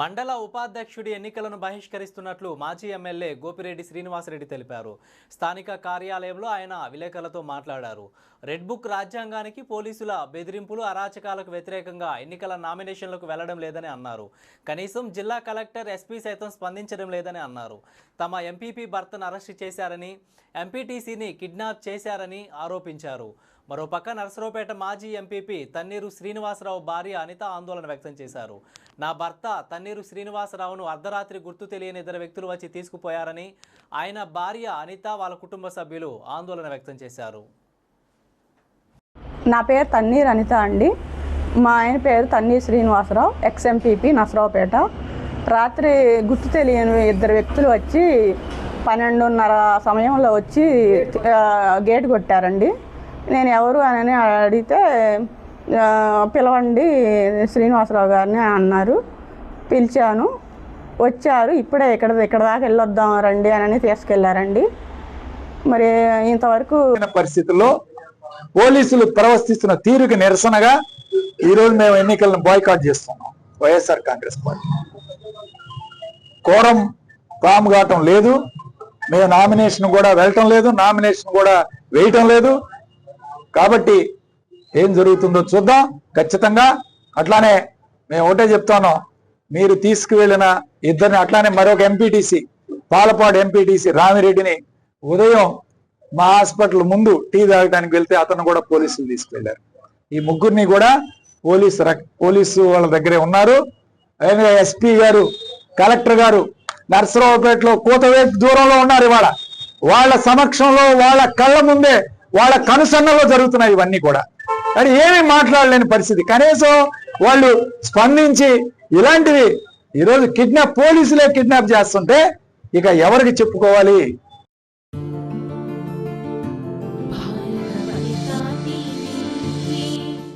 మండల ఉపాధ్యక్షుడి ఎన్నికలను బహిష్కరిస్తున్నట్లు మాజీ ఎమ్మెల్యే గోపిరెడ్డి శ్రీనివాసరెడ్డి తెలిపారు. స్థానిక కార్యాలయంలో ఆయన విలేకరులతో మాట్లాడారు. రెడ్ బుక్ రాజ్యాంగానికి పోలీసుల బెదిరింపులు అరాచకాలకు వ్యతిరేకంగా ఎన్నికల నామినేషన్లకు వెళ్ళడం లేదని అన్నారు. కనీసం జిల్లా కలెక్టర్ ఎస్పీ సైతం స్పందించడం లేదని అన్నారు. తమ ఎంపీపీ భర్తను అరెస్టు చేశారని ఎంపీటీసీని కిడ్నాప్ చేశారని ఆరోపించారు. మరోపక్క నరసరావుపేట మాజీ ఎంపీపీ తన్నీరు శ్రీనివాసరావు భార్య అనిత ఆందోళన వ్యక్తం చేశారు. నా భర్త తన్నీరు శ్రీనివాసరావును అర్ధరాత్రి గుర్తు తెలియని ఇద్దరు వ్యక్తులు వచ్చి తీసుకుపోయారని ఆయన భార్య అనిత వాళ్ళ కుటుంబ సభ్యులు ఆందోళన వ్యక్తం చేశారు. నా పేరు తన్నీర్ అనిత అండి. మా ఆయన పేరు తన్నీర్ శ్రీనివాసరావు ఎక్స్ఎంపీపీ నసరావుపేట రాత్రి గుర్తు తెలియని ఇద్దరు వ్యక్తులు వచ్చి పన్నెండున్నర సమయంలో వచ్చి గేట్ కొట్టారండి. నేను ఎవరు అని అడిగితే పిలవండి శ్రీనివాసరావు గారిని అన్నారు. పిలిచాను. వచ్చారు. ఇప్పుడే ఇక్కడ ఇక్కడ దాకా వెళ్ళొద్దాం రండి అని తీసుకెళ్ళారండి. మరి ఇంతవరకు పరిస్థితుల్లో పోలీసులు ప్రవర్తిస్తున్న తీరుకి నిరసనగా ఈ రోజు మేము ఎన్నికలను బాయ్కాట్ చేస్తున్నాం. వైఎస్ఆర్ కాంగ్రెస్ పార్టీ. కోరం పాము కావటం లేదు. మేము నామినేషన్ కూడా వెళ్ళటం లేదు. నామినేషన్ కూడా వేయటం లేదు. కాబట్టి ఏం జరుగుతుందో చూద్దాం. ఖచ్చితంగా అట్లానే మేము ఒకటే చెప్తాను. మీరు తీసుకువెళ్ళిన ఇద్దరిని అట్లానే మరొక ఎంపీటీసీ పాలపాడు ఎంపీటీసీ రామిరెడ్డిని ఉదయం మా హాస్పిటల్ ముందు టీ తాగడానికి వెళ్తే అతను కూడా పోలీసులు తీసుకువెళ్ళారు. ఈ ముగ్గురిని కూడా పోలీసు పోలీసు వాళ్ళ దగ్గరే ఉన్నారు. అలాగే ఎస్పీ గారు కలెక్టర్ గారు నర్సరావుపేటలో కూతవేటి దూరంలో ఉన్నారు ఇవాళ. వాళ్ళ సమక్షంలో వాళ్ళ కళ్ళ ముందే వాళ్ళ కనుసన్నలో జరుగుతున్నాయి ఇవన్నీ కూడా. కానీ ఏమీ మాట్లాడలేని పరిస్థితి. కనీసం వాళ్ళు స్పందించి ఇలాంటివి ఈరోజు కిడ్నాప్ పోలీసులే కిడ్నాప్ చేస్తుంటే ఇక ఎవరికి చెప్పుకోవాలి?